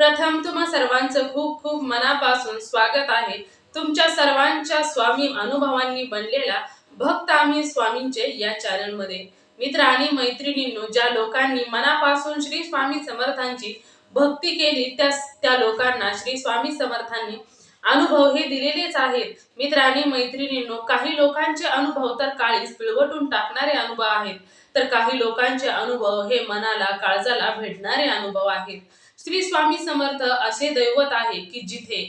प्रथम तुम्हा सर्वांचं खूप खूप मनापासून स्वागत आहे. तुमच्या सर्वांच्या स्वामी अनुभवांनी बनलेला भक्त आम्ही स्वामींचे या चॅनलमध्ये मित्र आणि मैत्रिणींनो ज्या लोकांनी मनापासून श्री स्वामी समर्थांची भक्ती केली त्या त्या लोकांना श्री स्वामी समर्थांनी अनुभव हे दिलेलेच आहेत. मित्र आणि मैत्रिणींनो काही लोकांचे अनुभव तर काळीच पिळवटून टाकणारे अनुभव आहेत. तर काही लोकांचे अनुभव हे मनाला काळजाला भेटणारे अनुभव आहेत. श्री स्वामी समर्थ असे दैवत आहे की जिथे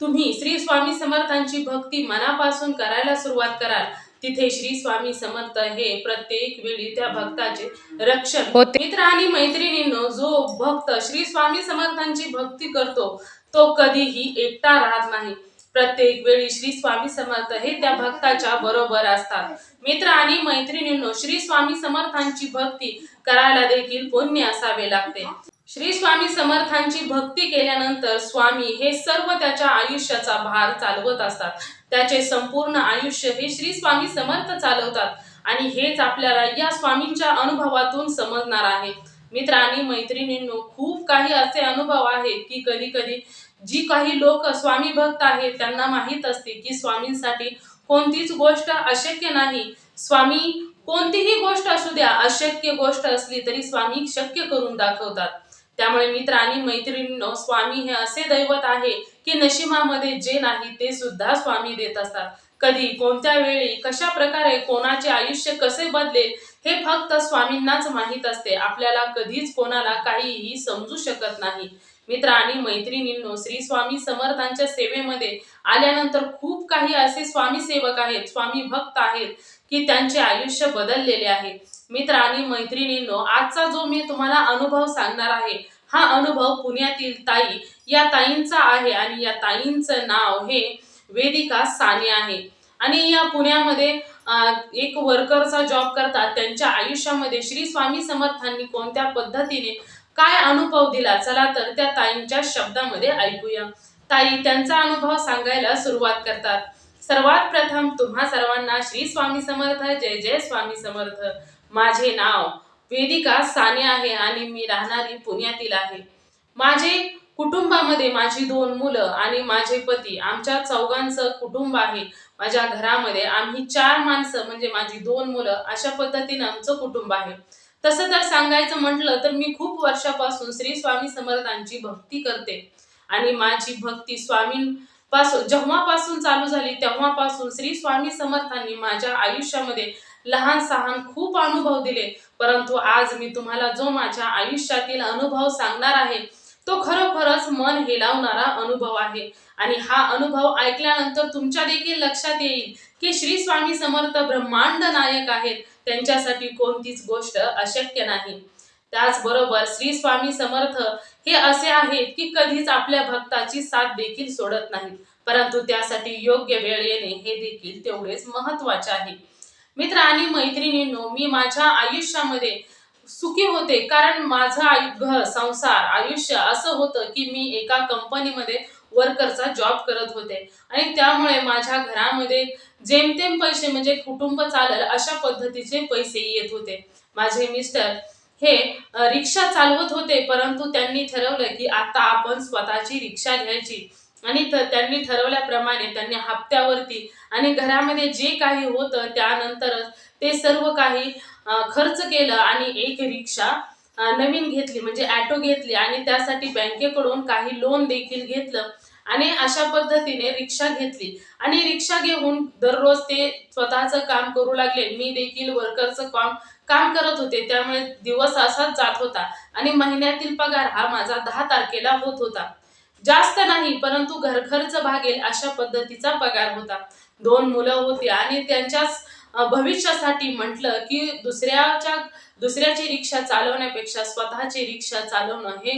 तुम्ही श्री स्वामी समर्थांची भक्ती मनापासून करायला सुरुवात कराल तिथे श्री स्वामी समर्थ हे प्रत्येक वेळी त्या भक्ताचे रक्षण होते. मित्र आणि मैत्रिणींनो जो भक्त श्री स्वामी समर्थांची भक्ती करतो तो कधीही एकटा राहत नाही. प्रत्येक वेळी श्री स्वामी समर्थ हे त्या भक्ताच्या बरोबर असतात. मित्र आणि मैत्रिणींनो श्री स्वामी समर्थांची भक्ती करायला देखील पुण्य असावे लागते. श्री स्वामी समर्थांची भक्ती केल्यानंतर स्वामी हे सर्व त्याच्या आयुष्याचा भार चालवत असतात. त्याचे संपूर्ण आयुष्य हे श्री स्वामी समर्थ चालवतात आणि हेच आपल्याला या स्वामींच्या अनुभवातून समजणार आहे. मित्र आणि मैत्रिणींनो खूप काही असे अनुभव आहेत की कधी कधी जी काही लोक स्वामी भक्त आहेत त्यांना माहीत असते की स्वामींसाठी कोणतीच गोष्ट अशक्य नाही. स्वामी कोणतीही गोष्ट असू द्या अशक्य गोष्ट असली तरी स्वामी शक्य करून दाखवतात. त्यामुळे मित्र आणि मैत्रिणींनो स्वामी हे असे दैवत आहे की नशिबामध्ये जे नाही ते सुद्धा स्वामी देत असतात. कधी कोणत्या वेळी कशा प्रकारे कोणाचे आयुष्य कसे बदलेल हे फक्त स्वामींनाच माहीत असते. आपल्याला कधीच कोणाला काहीही समजू शकत नाही. मित्र आणि मैत्रिणींनो श्री स्वामी समर्थांच्या सेवेमध्ये आल्यानंतर खूप काही असे स्वामी सेवक आहेत स्वामी भक्त आहेत की त्यांचे आयुष्य बदललेले आहे. मित्र आणि मैत्रिणींनो आजचा जो मी तुम्हाला अनुभव सांगणार आहे हा अनुभव पुण्यातील ताई या ताईंचा आहे आणि या ताईंचं नाव हे वेदिका साने आहे. आणि या पुण्यामध्ये एक वर्करचा जॉब करतात. त्यांच्या आयुष्यामध्ये श्री स्वामी समर्थांनी कोणत्या पद्धतीने काय अनुभव दिला? चला तर त्या ताईंच्या शब्दामध्ये ऐकूया. ताई त्यांचा अनुभव सांगायला सुरुवात करतात. सर्वात प्रथम तुम्हा सर्वांना श्री स्वामी समर्थ जय जय स्वामी समर्थ. माझे नाव वेदिका साने आहे आणि मी राहणारी पुण्यातील आहे. माझे कुटुंबामध्ये माझी दोन मुलं आणि माझे पती आमच्या चौघांचं कुटुंब आहे. माझ्या घरामध्ये आम्ही चार माणसं म्हणजे माझी दोन मुलं अशा पद्धतीनं आमचं कुटुंब आहे. तसं तर सांगायचं म्हटलं तर मी खूप वर्षापासून श्री स्वामी समर्थांची भक्ती करते. आणि माझी भक्ती स्वामी पासून जेव्हापासून चालू झाली तेव्हापासून श्री स्वामी समर्थांनी माझ्या आयुष्यामध्ये लहान सहान खूप अनुभव दिले. परंतु आज मी तुम्हाला जो माझ्या आयुष्यातील अनुभव सांगणार आहे तो खरोखरच मन हेलावणारा अनुभव आहे. आणि हा अनुभव ऐकल्यानंतर तुमच्या देखील लक्षात येईल की श्री स्वामी समर्थ ब्रह्मांड नायक आहेत. त्यांच्यासाठी कोणतीच गोष्ट अशक्य नाही. त्याचबरोबर श्री स्वामी समर्थ हे असे आहेत की कधीच आपल्या भक्ताची साथ देखील सोडत नाहीत. परंतु त्यासाठी योग्य वेळ येणे हे देखील तेवढेच महत्त्वाचे आहे. मित्र आणि मैत्रिणींनो मी माझ्या आयुष्यामध्ये सुखी होते कारण माझं आयु घर संसार आयुष्य असं होतं की मी एका कंपनीमध्ये वर्करचा जॉब करत होते. आणि त्यामुळे माझ्या घरामध्ये जेमतेम पैसे म्हणजे कुटुंब चालेल अशा पद्धतीचे पैसे येत होते. माझे मिस्टर हे रिक्षा चालवत होते परंतु त्यांनी ठरवलं की आता आपण स्वतःची रिक्षा घ्यायची. आणि त्यांनी ठरवल्याप्रमाणे त्यांनी हप्त्यावरती आणि घरामध्ये जे काही होतं त्यानंतरच ते सर्व काही खर्च केलं आणि एक रिक्षा नवीन घेतली म्हणजे ॲटो घेतली आणि त्यासाठी बँकेकडून काही लोन देखील घेतलं. आणि अशा पद्धतीने रिक्षा घेतली. आणि रिक्षा घेऊन दररोज ते स्वतःचं काम करू लागले. मी देखील वर्करचं काम काम करत होते. त्यामुळे दिवस असाच जात होता. आणि महिन्यातील पगार हा माझा दहा तारखेला होत होता. जास्त नाही परंतु घर खर्च भागेल अशा पद्धतीचा पगार होता. दोन मुलं होती आणि त्यांच्याच भविष्यासाठी म्हटलं की दुसऱ्याच्या दुसऱ्याची रिक्षा चालवण्यापेक्षा स्वतःची रिक्षा चालवणं हे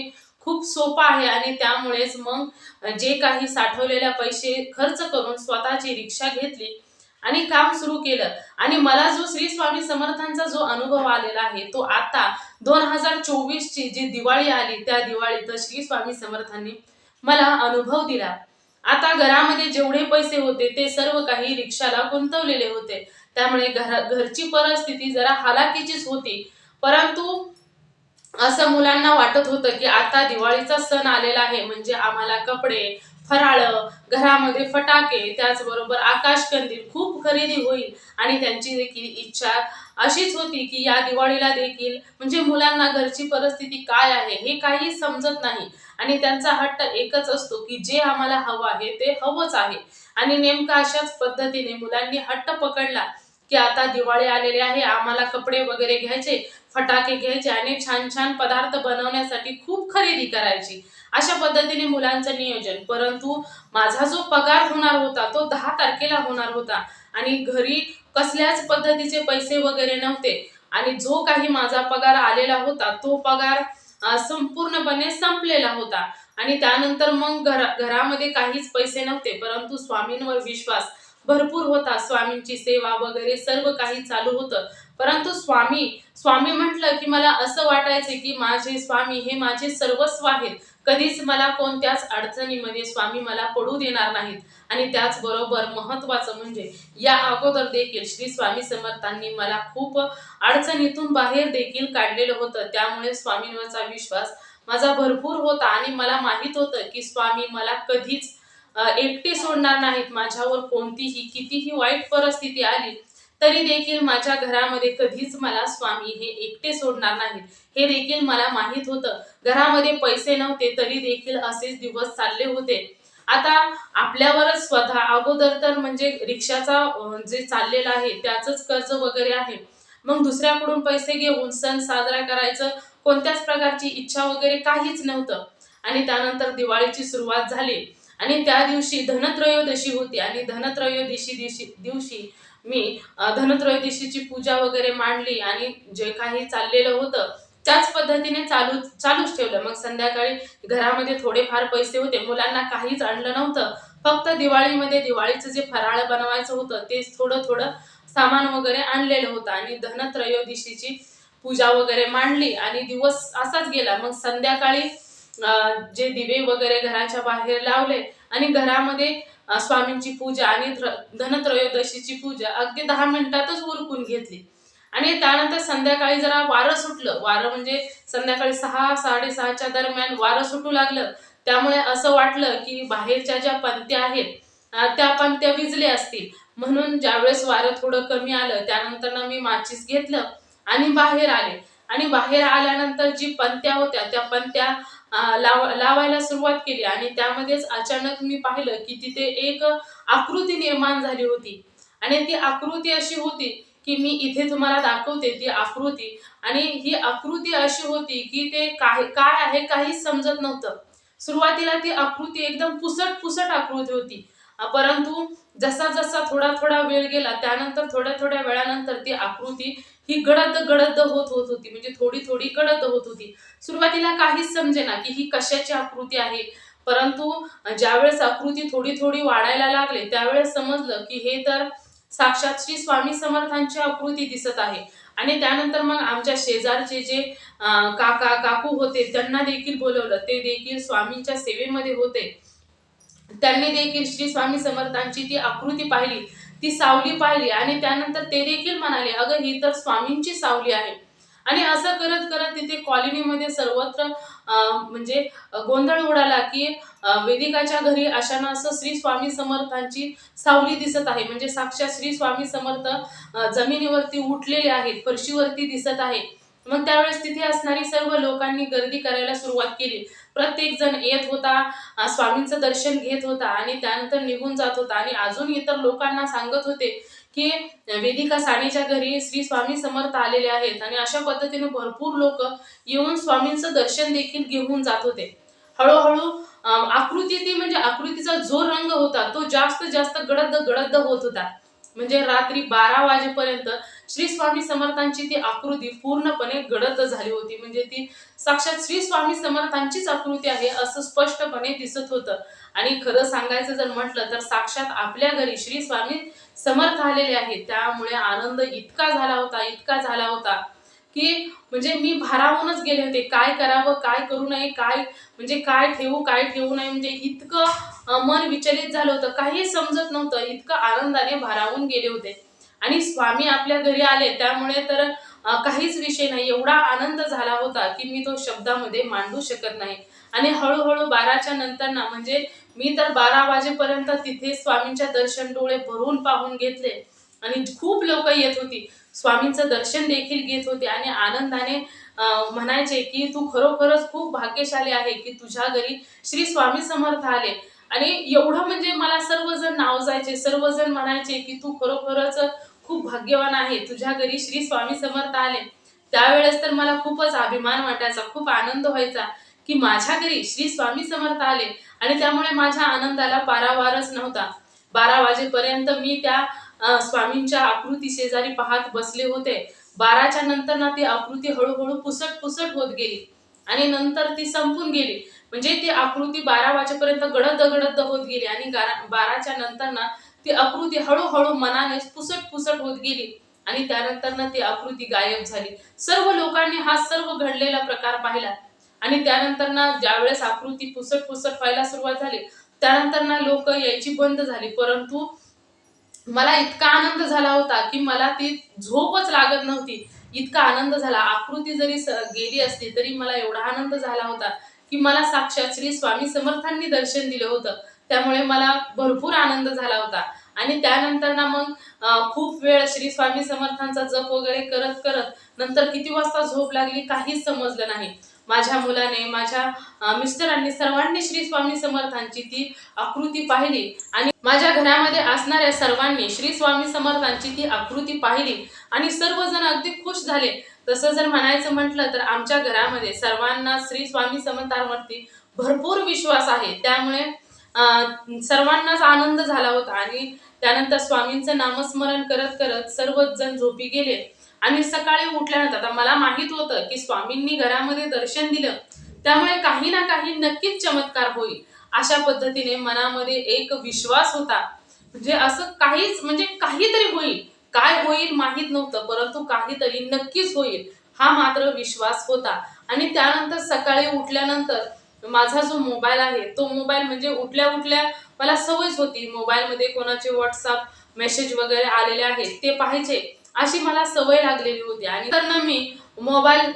खूप सोपा आहे आणि त्यामुळेच मग जे काही साठवलेल्या पैसे खर्च करून स्वतःची रिक्षा घेतली आणि काम सुरू केलं. आणि मला जो श्री स्वामी समर्थांचा जो अनुभव आलेला आहे तो आता दोन हजार चोवीसची जी दिवाळी आली त्या दिवाळीत श्री स्वामी समर्थांनी मला अनुभव दिला. आता घरामध्ये जेवढे पैसे होते ते सर्व काही रिक्षाला गुंतवलेले होते. त्यामुळे घर घरची परिस्थिती जरा हालाकीचीच होती. परंतु असं मुलांना वाटत होतं की आता दिवाळीचा सण आलेला आहे म्हणजे आम्हाला कपडे फराळ घरामध्ये फटाके त्याचबरोबर आकाशकंदील खूप खरेदी होईल. आणि त्यांची देखील इच्छा अशीच होती की या दिवाळीला देखील म्हणजे मुलांना घरची परिस्थिती काय आहे हे काही समजत नाही. आणि त्यांचा हट्ट एकच असतो की जे आम्हाला हवं आहे ते हवंच आहे. आणि नेमकं अशाच पद्धतीने मुलांनी हट्ट पकडला. की आता दिवाळी आलेली आहे आम्हाला कपडे वगैरे घ्यायचे फटाके घ्यायचे आणि छान छान पदार्थ बनवण्यासाठी खूप खरेदी करायची. अशा पद्धतीने मुलांचं नियोजन. परंतु माझा जो पगार होणार होता तो दहा तारखेला होणार होता आणि घरी कसल्याच पद्धतीचे पैसे वगैरे नव्हते आणि जो काही माझा पगार आलेला होता तो पगार संपूर्णपणे संपलेला होता. आणि त्यानंतर मग घरा घरामध्ये काहीच पैसे नव्हते परंतु स्वामींवर विश्वास भरपूर होता. स्वामींची सेवा वगैरे सर्व काही चालू होतं. परंतु स्वामी स्वामी म्हटलं की मला असं वाटायचं की माझे स्वामी हे माझे सर्वस्व आहेत. कधीच मला कोणत्याच अडचणीमध्ये स्वामी मला पडू देणार नाहीत. आणि त्याचबरोबर महत्वाचं म्हणजे या अगोदर देखील श्री स्वामी समर्थांनी मला खूप अडचणीतून बाहेर देखील काढलेलं होतं. त्यामुळे स्वामींवरचा विश्वास माझा भरपूर होता आणि मला माहीत होतं की स्वामी मला कधीच एकटे सोडणार नाहीत माझ्यावर कोणतीही कितीही वाईट परिस्थिती आली तरी देखील माझ्या घरामध्ये कधीच मला स्वामी हे एकटे सोडणार नाहीत. हे देखील मला माहीत होतं. घरामध्ये पैसे नव्हते तरी देखील असेच दिवस चालले होते. आता आपल्यावरच स्वतः अगोदर तर म्हणजे रिक्षाचा जे चाललेला आहे त्याचंच कर्ज वगैरे आहे. मग दुसऱ्याकडून पैसे घेऊन सण साजरा करायचं कोणत्याच प्रकारची इच्छा वगैरे काहीच नव्हतं. आणि त्यानंतर दिवाळीची सुरुवात झाली. आणि त्या दिवशी धनत्रयोदशी होती. आणि धनत्रयोदशी दिवशी दिवशी मी धनत्रयोदशीची पूजा वगैरे मांडली आणि जे काही चाललेलं होतं त्याच पद्धतीने चालू चालूच ठेवलं. मग संध्याकाळी घरामध्ये थोडेफार पैसे होते. मुलांना काहीच आणलं नव्हतं. फक्त दिवाळीमध्ये दिवाळीचं जे फराळ बनवायचं होतं तेच थोडं थोडं सामान वगैरे आणलेलं होतं. आणि धनत्रयोदशीची पूजा वगैरे मांडली आणि दिवस असाच गेला. मग संध्याकाळी जे दिवे वगैरे घराच्या बाहेर लावले आणि घरामध्ये स्वामींची पूजा आणि धनत्रयोदशीची पूजा अगदी दहा मिनिटातच उरकून घेतली. आणि त्यानंतर संध्याकाळी जरा वारं सुटलं. वारं म्हणजे संध्याकाळी सहा साडेसहाच्या दरम्यान वारं सुटू लागलं. त्यामुळे असं वाटलं की बाहेरच्या ज्या पंत्या आहेत त्या पंत्या विजल्या असतील. म्हणून ज्यावेळेस वारं थोडं कमी आलं त्यानंतर ना मी माचीस घेतलं आणि बाहेर आले. आणि बाहेर आल्यानंतर जी पंत्या होत्या त्या पंत्या लाव लावायला सुरुवात केली आणि त्यामध्येच अचानक मी पाहिलं की तिथे एक आकृती निर्माण झाली होती. आणि ती आकृती अशी होती की मी इथे तुम्हाला दाखवते ती आकृती. आणि ही आकृती अशी होती की ते काय काय आहे काहीच समजत नव्हतं. सुरुवातीला ती आकृती एकदम पुसट पुसट आकृती होती. परंतु जसा जसा थोडा थोडा वेळ गेला त्यानंतर थोड्या थोड्या वेळानंतर ती आकृती ही गडद गडद होत होत होती म्हणजे थोडी थोडी गडद होत होती. सुरुवातीला काहीच समजेना की ही कशाची आकृती आहे. परंतु ज्यावेळेस आकृती थोडी थोडी वाढायला लागले त्यावेळेस समजलं की हे तर साक्षात श्री स्वामी समर्थांची आकृती दिसत आहे. आणि त्यानंतर मग आमच्या शेजारचे जे काका काकू होते त्यांना देखील बोलवलं. ते देखील स्वामींच्या सेवेमध्ये होते. त्यांनी देखील श्री स्वामी समर्थांची ती आकृती पाहिली. ती सावली पाहिली आणि त्यानंतर ते देखील म्हणाले अगं ही तर स्वामींची सावली आहे. आणि असं करत करत तिथे कॉलनीमध्ये सर्वत्र म्हणजे गोंधळ उडाला की वेदिकाच्या घरी अशानं असं श्री स्वामी समर्थांची सावली दिसत आहे. म्हणजे साक्षात श्री स्वामी समर्थ जमिनीवरती उठलेले आहेत फरशीवरती दिसत आहे. मग त्यावेळेस तिथे असणारी सर्व लोकांनी गर्दी करायला सुरुवात केली. प्रत्येक जण येत होता स्वामींचं दर्शन घेत होता आणि त्यानंतर निघून जात होता. आणि अजून इतर लोकांना सांगत होते की वेदिका साणीच्या घरी श्री स्वामी समर्थ आलेले आहेत. आणि अशा पद्धतीने भरपूर लोक येऊन स्वामींचं दर्शन देखील घेऊन जात होते. हळूहळू आकृती ती म्हणजे आकृतीचा जो रंग होता तो जास्त जास्त गडद गडद होत होता. म्हणजे रात्री बारा वाजेपर्यंत श्री स्वामी समर्थांची ती आकृती पूर्णपणे गडद झाली होती. म्हणजे ती साक्षात श्री स्वामी समर्थांचीच आकृती आहे असं स्पष्टपणे दिसत होतं. आणि खरं सांगायचं जर म्हटलं तर साक्षात आपल्या घरी श्री स्वामी समर्थ आलेले आहेत. त्यामुळे आनंद इतका झाला होता इतका झाला होता की म्हणजे मी भारावूनच गेले होते. काय करावं काय करू नये काय म्हणजे काय ठेवू काय ठेवू नये. म्हणजे इतकं मन विचलित झालं होतं. काही समजत नव्हतं. इतकं आनंदाने भारावून गेले होते. आणि स्वामी आपल्या घरी आले त्यामुळे तर काहीच विषय नाही. एवढा आनंद झाला होता की मी तो शब्दामध्ये मांडू शकत नाही. आणि हळूहळू बाराच्या नंतर ना म्हणजे मी तर बारा वाजेपर्यंत तिथे स्वामींच्या दर्शन डोळे भरून पाहून घेतले. आणि खूप लोक येत होती. स्वामींचं दर्शन देखील घेत होते आणि आनंदाने म्हणायचे की तू खरोखरच खूप भाग्यशाली आहे की तुझ्या घरी श्री स्वामी समर्थ आले. आणि एवढं म्हणजे मला सर्वजण नाव जायचे सर्वजण म्हणायचे की तू खरोखरच खूप भाग्यवान आहे. तुझ्या घरी श्री स्वामी समर्थ आले. त्यावेळेस तर मला खूपच अभिमान वाटायचा खूप आनंद व्हायचा की माझ्या घरी श्री स्वामी समर्थ आले आणि त्यामुळे माझ्या आनंदाला पारावारच नव्हता. बारा वाजेपर्यंत मी त्या स्वामींच्या आकृती शेजारी पाहत बसले होते. बाराच्या नंतर ना ती आकृती हळूहळू पुसट पुसट होत गेली आणि नंतर ती संपून गेली. म्हणजे ती आकृती बारा वाजेपर्यंत गडद गडद होत गेली आणि गारा- बाराच्या नंतर ना ती आकृती हळूहळू मनाने पुसट पुसट होत गेली आणि त्यानंतर ना ती आकृती गायब झाली. सर्व लोकांनी हा सर्व घडलेला प्रकार पाहिला. आणि त्यानंतर ना ज्यावेळेस आकृती पुसट पुसट व्हायला सुरुवात झाली त्यानंतर ना लोक यायची बंद झाली. परंतु मला इतका आनंद झाला होता की मला ती झोपच लागत नव्हती. इतका आनंद झाला. आकृती जरी गेली असली तरी मला एवढा आनंद झाला होता की मला साक्षात श्री स्वामी समर्थांनी दर्शन दिलं होतं. त्यामुळे मला भरपूर आनंद झाला होता. आणि त्यानंतर ना मग खूप वेळ श्री स्वामी समर्थांचा जप वगैरे करत करत नंतर किती वाजता झोप लागली काहीच समजलं नाही. माझ्या मुलाने माझ्या मिस्टरांनी सर्वांनी श्री स्वामी समर्थांची ती आकृती पाहिली. आणि माझ्या घरामध्ये असणाऱ्या सर्वांनी श्री स्वामी समर्थांची ती आकृती पाहिली. आणि सर्वजण अगदी खुश झाले. तसं जर म्हणायचं म्हटलं तर आमच्या घरामध्ये सर्वांना श्री स्वामी समर्थांवरती भरपूर विश्वास आहे. त्यामुळे सर्वांनाच आनंद झाला होता आणि त्यानंतर स्वामींचं नामस्मरण करत करत सर्वच जण झोपी गेले आणि सकाळी उठल्यानंतर आता मला माहीत होतं की स्वामींनी घरामध्ये दर्शन दिलं त्यामुळे काही ना काही नक्कीच चमत्कार होईल अशा पद्धतीने मनामध्ये एक विश्वास होता. म्हणजे असं काहीच म्हणजे काहीतरी होईल. काय होईल माहीत नव्हतं परंतु काहीतरी नक्कीच होईल हा मात्र विश्वास होता. आणि त्यानंतर सकाळी उठल्यानंतर माझा जो मोबाईल आहे तो मोबाईल म्हणजे उठल्या उठल्या मला सवयच होती. मोबाईलमध्ये कोणाचे व्हॉट्सअप मेसेज वगैरे आलेले आहेत ते पाहायचे. अशी मला सवय लागलेली होती. आणि तर ना मी मोबाईल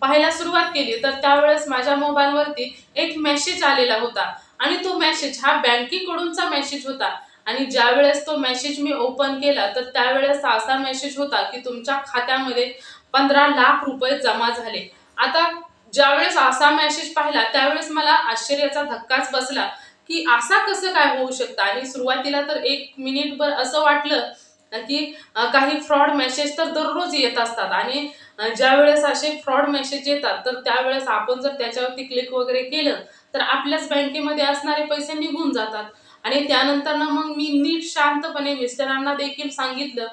पाहायला सुरुवात केली. तर त्यावेळेस माझ्या मोबाईलवरती एक मेसेज आलेला होता. आणि तो मेसेज हा बँकेकडूनचा मेसेज होता. आणि ज्या वेळेस तो मेसेज मी ओपन केला तर त्यावेळेस असा मेसेज होता की तुमच्या खात्यामध्ये पंधरा लाख रुपये जमा झाले. आता ज्यावेळेस असा मेसेज पाहिला त्यावेळेस मला आश्चर्याचा धक्काच बसला की असा कसं काय होऊ शकतं? आणि सुरुवातीला तर एक मिनिटभर असं वाटलं की काही फ्रॉड मेसेज तर दररोज येत असतात. आणि ज्यावेळेस असे फ्रॉड मेसेज येतात तर त्यावेळेस आपण जर त्याच्यावरती क्लिक वगैरे केलं तर आपल्याच बँकेमध्ये असणारे पैसे निघून जातात. आणि त्यानंतर ना मग मी नीट शांतपणे मिस्टरांना देखील सांगितलं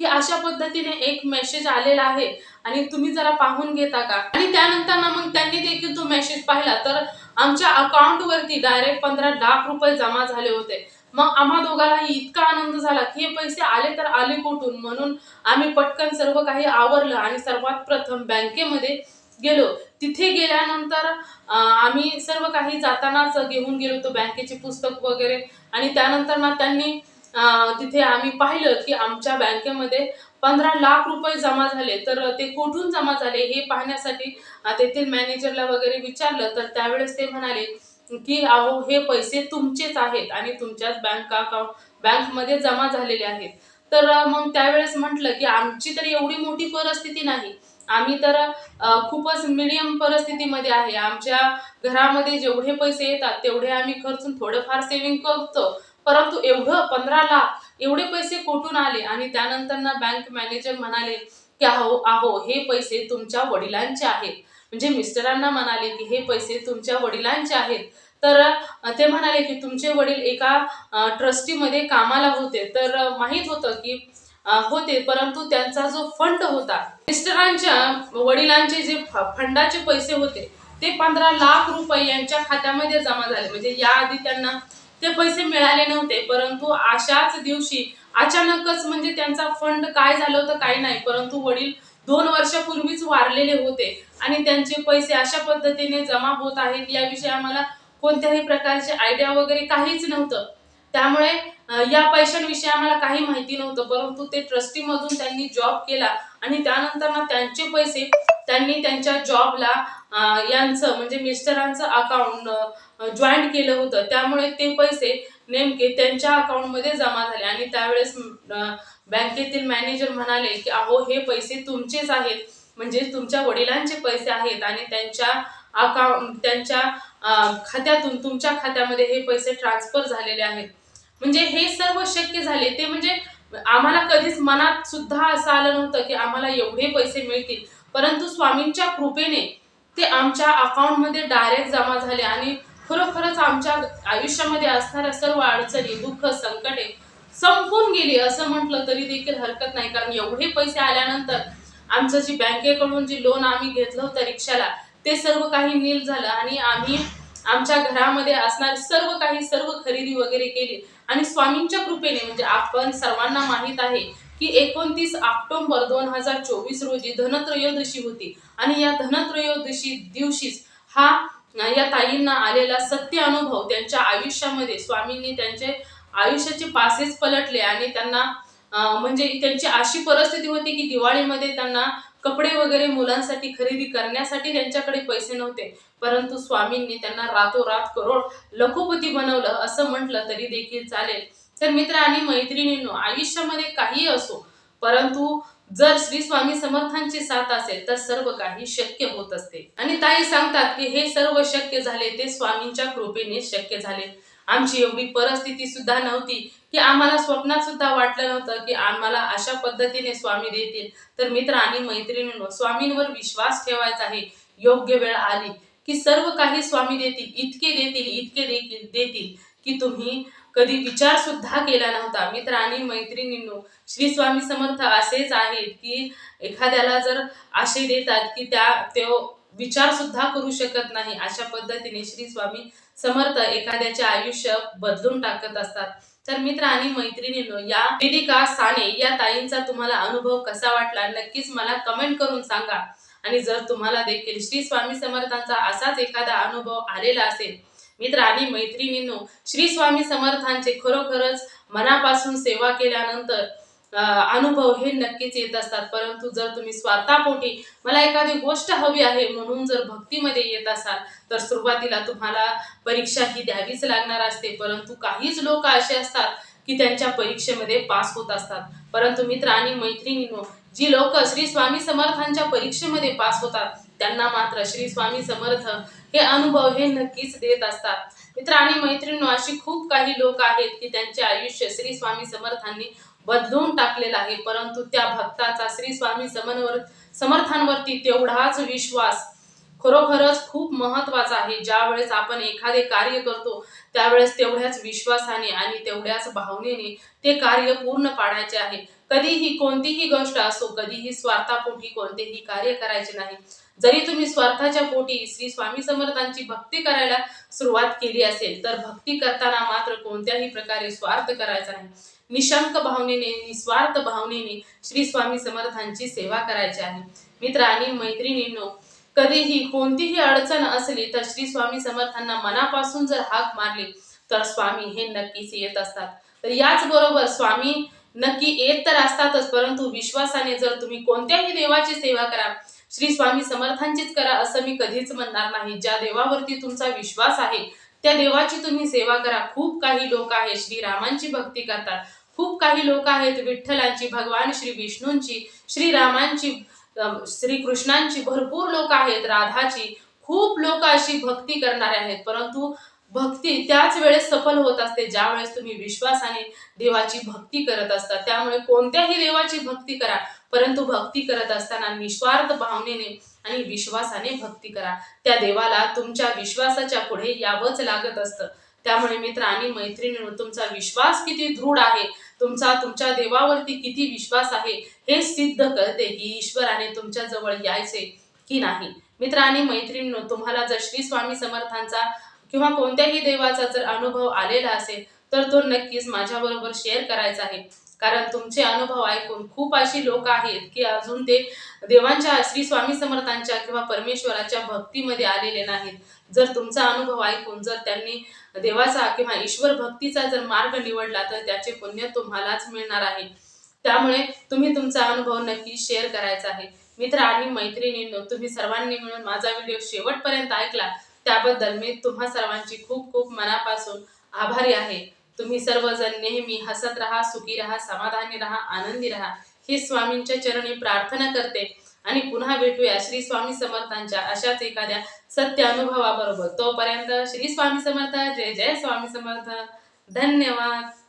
की अशा पद्धतीने एक मेसेज आलेला आहे आणि तुम्ही जरा पाहून घेता का? आणि त्यानंतर ना मग त्यांनी देखील तो मेसेज पाहिला. तर आमच्या अकाउंटवरती डायरेक्ट पंधरा लाख रुपये जमा झाले होते. मग आम्हा दोघांनाही इतका आनंद झाला की हे पैसे आले तर आले कुठून? म्हणून आम्ही पटकन सर्व काही आवरलं आणि सर्वात प्रथम बँकेमध्ये गेलो. तिथे गेल्यानंतर आम्ही सर्व काही जातानाच घेऊन गेलो होतो बँकेचे पुस्तक वगैरे. आणि त्यानंतर ना त्यांनी तिथे आम्ही पाहिलं की आमच्या बँकेमध्ये पंधरा लाख रुपये जमा झाले. तर ते कुठून जमा झाले हे पाहण्यासाठी तेथील मॅनेजरला वगैरे विचारलं. तर त्यावेळेस ते म्हणाले की अहो हे पैसे तुमचेच आहेत आणि तुमच्याच बँक अकाउंट बँकमध्ये जमा झालेले आहेत. तर मग त्यावेळेस म्हटलं की आमची तर एवढी मोठी परिस्थिती नाही. आम्ही तर खूपच मिडियम परिस्थितीमध्ये आहे. आमच्या घरामध्ये जेवढे पैसे येतात तेवढे आम्ही खर्चून थोडंफार सेव्हिंग करतो. परंतु एवढं पंधरा लाख एवढे पैसे कुठून आले? आणि त्यानंतर ना बँक मॅनेजर म्हणाले की अहो अहो हे पैसे तुमच्या वडिलांचे आहेत. म्हणजे मिस्टरांना म्हणाले की हे पैसे तुमच्या वडिलांचे आहेत. तर ते म्हणाले की तुमचे वडील एका ट्रस्टीमध्ये कामाला होते. तर माहीत होतं की होते परंतु त्यांचा जो फंड होता मिस्टरांच्या वडिलांचे जे फंडाचे पैसे होते ते पंधरा लाख रुपये यांच्या खात्यामध्ये जमा झाले. म्हणजे याआधी त्यांना ते पैसे मिळाले नव्हते परंतु अशाच दिवशी अचानकच म्हणजे त्यांचा फंड काय झालं होतं काय नाही परंतु वडील दोन वर्षापूर्वीच वारलेले होते आणि त्यांचे पैसे अशा पद्धतीने जमा होत आहेत याविषयी आम्हाला कोणत्याही प्रकारचे आयडिया वगैरे काहीच नव्हतं. त्यामुळे या पैशांविषयी आम्हाला काही माहिती नव्हतं परंतु ते ट्रस्टी मधून त्यांनी जॉब केला आणि त्यानंतर ना त्यांचे पैसे त्यांनी त्यांच्या जॉबला यांचं म्हणजे मिस्टरांचं अकाउंट जॉईंट केलं होतं. त्यामुळे ते पैसे नेमके त्यांच्या अकाउंटमध्ये जमा झाले. आणि त्यावेळेस बँकेतील मॅनेजर म्हणाले की अहो हे पैसे तुमचेच आहेत. म्हणजे तुमच्या वडिलांचे पैसे आहेत आणि त्यांच्या अकाउंट त्यांच्या खात्यातून तुमच्या खात्यामध्ये हे पैसे ट्रान्सफर झालेले आहेत. म्हणजे हे सर्व शक्य झाले. ते म्हणजे आम्हाला कधीच मनात सुद्धा असं आलं नव्हतं की आम्हाला एवढे पैसे मिळतील. परंतु स्वामींच्या कृपेने ते आमच्या अकाउंटमध्ये डायरेक्ट जमा झाले आणि खरोखरच आमच्या आयुष्यामध्ये असणाऱ्या सर्व अडचणी दुःख संकटे संपून गेली असं म्हटलं तरी देखील हरकत नाही. कारण एवढे पैसे आल्यानंतर आमचं जी बँकेकडून जी लोन आम्ही घेतलं होतं रिक्षाला ते सर्व काही नील झालं. आणि आम्ही आमच्या घरामध्ये असणारे सर्व काही सर्व खरेदी वगैरे केली. आणि स्वामींच्या कृपेने म्हणजे आपण सर्वांना माहीत आहे की एकोणतीस ऑक्टोंबर दोन हजार चोवीस रोजी धनत्रयोदशी होती. आणि या धनत्रयोदशी दिवशीच हा या ताईंना आलेला सत्य अनुभव त्यांच्या आयुष्यामध्ये स्वामींनी त्यांचे आयुष्याचे पासेच पलटले आणि त्यांना म्हणजे त्यांची अशी परिस्थिती होती की दिवाळीमध्ये त्यांना कपडे वगैरे मुलांसाठी खरेदी करण्यासाठी त्यांच्याकडे पैसे नव्हते. परंतु स्वामींनी त्यांना रातोरात करोड लखोपती बनवलं असं म्हटलं तरी देखील चालेल. तर मित्र आणि मैत्रिणींनो आयुष्यामध्ये काही असो परंतु जर श्री स्वामी समर्थांची साथ असेल तर सर्व काही शक्य होत असते. आणि ताई सांगतात की हे सर्व शक्य झाले ते स्वामींच्या कृपेने शक्य झाले. आमची एवढी परिस्थिती सुद्धा नव्हती की आम्हाला स्वप्नात सुद्धा वाटलं नव्हतं की आम्हाला अशा पद्धतीने स्वामी देतील. तर मित्र आणि मैत्रिणींनो स्वामींवर विश्वास ठेवायचा आहे. योग्य वेळ आली की सर्व काही स्वामी देतील इतके देतील इतके देखील देतील की तुम्ही कधी विचार सुद्धा केला नव्हता. मित्र आणि मैत्रिणींनो श्री स्वामी समर्थ असेच आहेत की एखाद्याला जर आशे देतात की त्या तो विचार सुद्धा करू शकत नाही अशा पद्धतीने श्री स्वामी समर्थ एखाद्याचे आयुष्य बदलून टाकत असतात. तर मित्र आणि मैत्रिणींनो या वेदिका साने या ताईंचा तुम्हाला अनुभव कसा वाटला नक्कीच मला कमेंट करून सांगा. आणि जर तुम्हाला देखील श्री स्वामी समर्थांचा असाच एखादा अनुभव आलेला असेल मित्र आणि मैत्रिणींनो श्री स्वामी समर्थांचे खरोखरच मनापासून सेवा केल्यानंतर अनुभव हे नक्कीच येत असतात. परंतु जर तुम्ही स्वार्थापोटी मला एखादी गोष्ट हवी आहे म्हणून जर भक्तीमध्ये येत असाल तर सुरुवातीला तुम्हाला परीक्षा ही द्यावीच लागणार असते. परंतु काहीच लोक असे असतात की त्यांच्या परीक्षेमध्ये पास होत असतात. परंतु मित्र आणि मैत्रिणींनो जी लोक श्री स्वामी समर्थांच्या परीक्षेमध्ये पास होतात त्यांना मात्र श्री स्वामी समर्थ हे अनुभव हे नक्कीच देत असतात. मित्र आणि मैत्रिणी अशी खूप काही लोक आहेत की त्यांचे आयुष्य श्री स्वामी समर्थांनी बदलून टाकलेलं आहे. परंतु त्या भक्ताचा श्री स्वामी समनवर समर्थांवरती तेवढाच विश्वास खरोखरच खूप महत्त्वाचा आहे. ज्या वेळेस आपण एखादे कार्य करतो त्यावेळेस तेवढ्याच विश्वासाने आणि तेवढ्याच भावनेने ते कार्य पूर्ण पाडायचे आहे. कधीही कोणतीही गोष्ट असो कधीही स्वार्थापोटी कोणतेही कार्य करायचे नाही. जरी तुम्ही स्वार्थाच्या पोटी श्री स्वामी समर्थांची भक्ती करायला सुरुवात केली असेल तर भक्ती करताना मात्र कोणत्याही प्रकारे स्वार्थ करायचा नाही. निशंक भावनेने निस्वार्थ भावनेने श्री स्वामी समर्थांची सेवा करायची आहे. मित्र आणि मैत्रिणींनो कधीही कोणतीही अडचण असली तर श्री स्वामी समर्थांना मनापासून जर हाक मारली तर स्वामी हे नक्कीच येत असतात. तर याच बरोबर स्वामी नक्की येत तर असतातच परंतु विश्वासाने जर तुम्ही कोणत्याही देवाची सेवा करा श्री स्वामी समर्थांचीच करा असं मी कधीच म्हणणार नाही. ज्या देवावरती तुमचा विश्वास आहे त्या देवाची तुम्ही सेवा करा. खूप काही लोक आहेत श्रीरामांची भक्ती करतात. खूप काही लोक आहेत विठ्ठलांची भगवान श्री विष्णूंची श्रीरामांची श्रीकृष्णांची भरपूर लोक आहेत राधाची. खूप लोक अशी भक्ती करणारे आहेत. परंतु भक्ती त्याच वेळेस सफल होत असते ज्या वेळेस तुम्ही विश्वासाने देवाची भक्ती करत असता. त्यामुळे कोणत्याही देवाची भक्ती करा परंतु भक्ती करत असताना निस्वार्थ भावनेने आणि विश्वासाने भक्ती करा. त्या देवाला तुमच्या विश्वासाच्या पुढे यावंच लागत असतं. त्यामुळे मित्र आणि मैत्रिणींनो तुमचा विश्वास किती दृढ आहे तुमचा तुमच्या देवावरती किती विश्वास आहे हे सिद्ध करते की ईश्वराने तुमच्या जवळ यायचे की नाही. मित्र आणि मैत्रिणींनो तुम्हाला जर श्री स्वामी समर्थांचा किंवा कोणत्याही देवाचा जर अनुभव आलेला असेल तर तो नक्कीच माझ्याबरोबर शेअर करायचा आहे. कारण तुमचे अनुभव ऐकून खूप अशी लोक आहेत की अजून ते देवांच्या श्री स्वामी समर्थांच्या किंवा परमेश्वराच्या भक्तीमध्ये आलेले नाहीत. जर तुमचा अनुभव ऐकून जर त्यांनी देवाचा किंवा ईश्वर भक्तीचा जर मार्ग निवडला तर त्याचे पुण्य तुम्हालाच मिळणार आहे. त्यामुळे तुम्ही तुमचा अनुभव नक्की शेअर करायचा आहे. मित्र आणि मैत्रिणींनो तुम्ही सर्वांनी मिळून माझा व्हिडिओ शेवटपर्यंत ऐकला त्याबद्दल मी तुम्हा सर्वांची खूप खूप मनापासून आभारी आहे. तुम्ही सर्वजण नेहमी हसत राहा सुखी राहा समाधानी राहा आनंदी राहा. ही स्वामींच्या चरणी प्रार्थना करते. आणि पुन्हा भेटूया श्री स्वामी समर्थांच्या अशाच एखाद्या सत्य अनुभवाबरोबर. तोपर्यंत श्री स्वामी समर्थ जय जय स्वामी समर्थ. धन्यवाद.